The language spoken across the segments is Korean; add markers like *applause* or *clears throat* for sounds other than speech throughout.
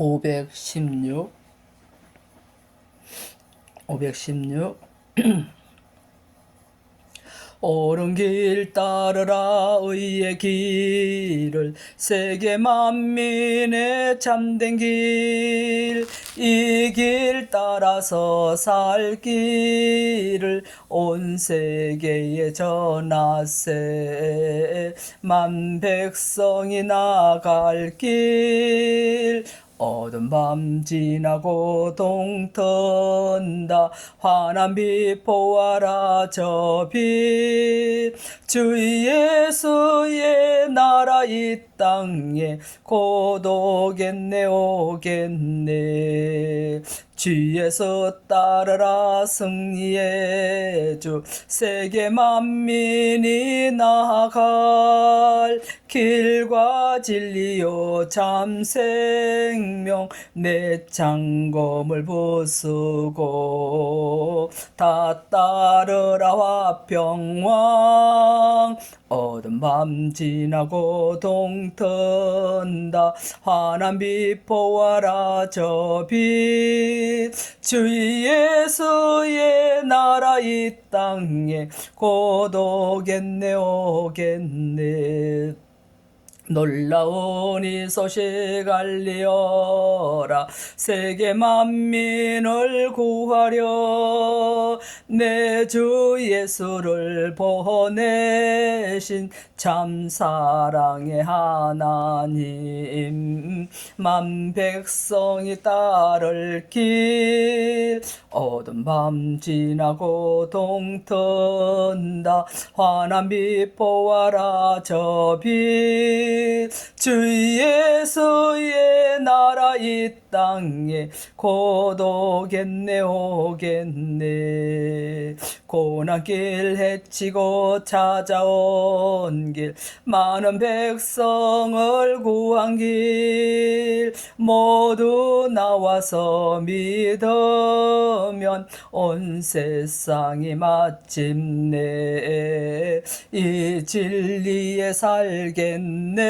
516 516 *clears throat* 옳은 길 따르라 의의 길을 세계 만민의 참된 길. 이 길 따라서 살 길을 온 세계에 전하세. 만 백성이 나갈 길 어두운 밤 지나고 동턴다. 환한 빛 보아라 저 빛. 주 예수의 나라 이 땅에 고독겠네 오겠네 주 예수 따르라 승리의 주. 세계 만민이 나아갈 길과 진리요 참 생명 내 창검을 부수고 다 따르라 화평왕 어두운 밤 지나고 동턴다. 환한 빛 보아라 저빛 주 예수의 나라 이 땅에 고독겠네 오겠네 놀라운 이 소식 알리어라. 세계 만민을 구하려 내 주 예수를 보내신 참 사랑의 하나님 만 백성이 따를 길 어두운 밤 지나고 동턴다. 환한 빛 보아라 저빛 주 예수의 나라 이 땅에 고독겠네 오겠네. 고난길 헤치고 찾아온 길 많은 백성을 구한 길 모두 나와서 믿으면 온 세상이 마침내 이 진리에 살겠네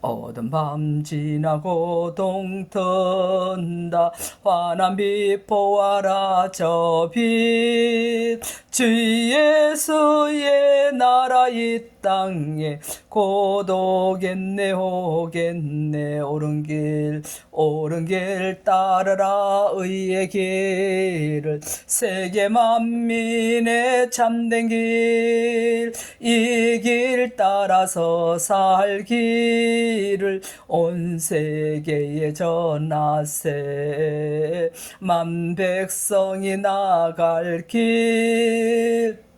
어두운 밤 지나고 동턴다. 환한 빛 보아라 저 빛. 주 예수의 나라 이 땅에 고독겠네 오겠네. 옳은 길 옳은 길 따르라 의의 길을. 세계 만민의 참된 길. 이 길 따라서 살길 을온 세계에 전하세. 만 백성이 나갈 길.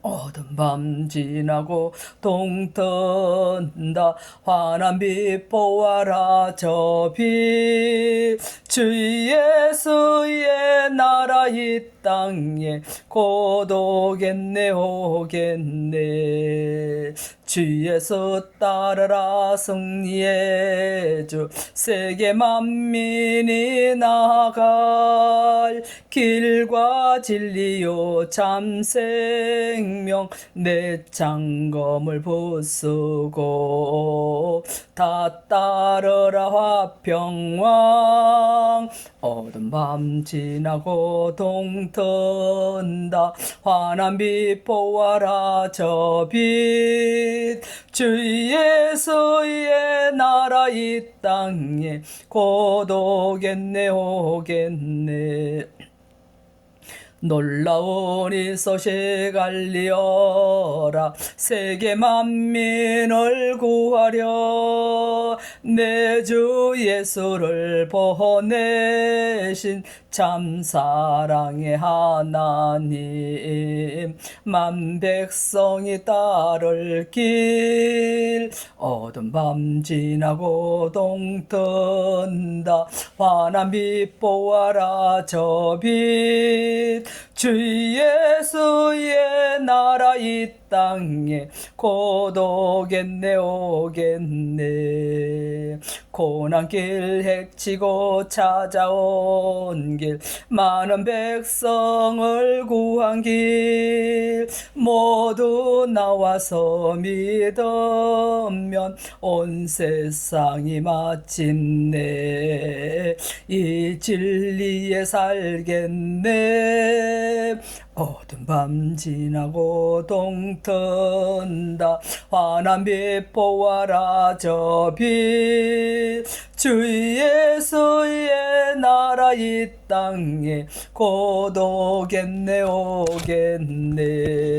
어두운 밤 지나고 동턴다. 환한 빛 보아라 저 빛. 주 예수의 나라 이 땅에 고독겠네 오겠네 주 예수 따르라 승리의 주. 세계 만민이 나아갈 길과 진리요 참 생명 내 창검을 부수고 다 따르라 화평왕 밤 지나고 동턴다. 환한 빛 보아라 저 빛. 주 예수의 나라 이 땅에 고독겠네 오겠네 놀라운 이 소식 알리어라. 세계 만민을 구하려 내 주 예수를 보내신 참 사랑의 하나님 만 백성이 따를 길 어두운 밤 지나고 동턴다. 환한 빛 보아라 저 빛 주 예수의 나라 이 땅에 고독겠네 오겠네 고난길 헤치고 찾아온 길 많은 백성을 구한 길 모두 나와서 믿으면 온 세상이 마침내 이 진리에 살겠네. 어두운 밤 지나고 동튼다. 환한 빛 보아라 저빛 주 예수의 나라 이 땅에 곧 오겠네 오겠네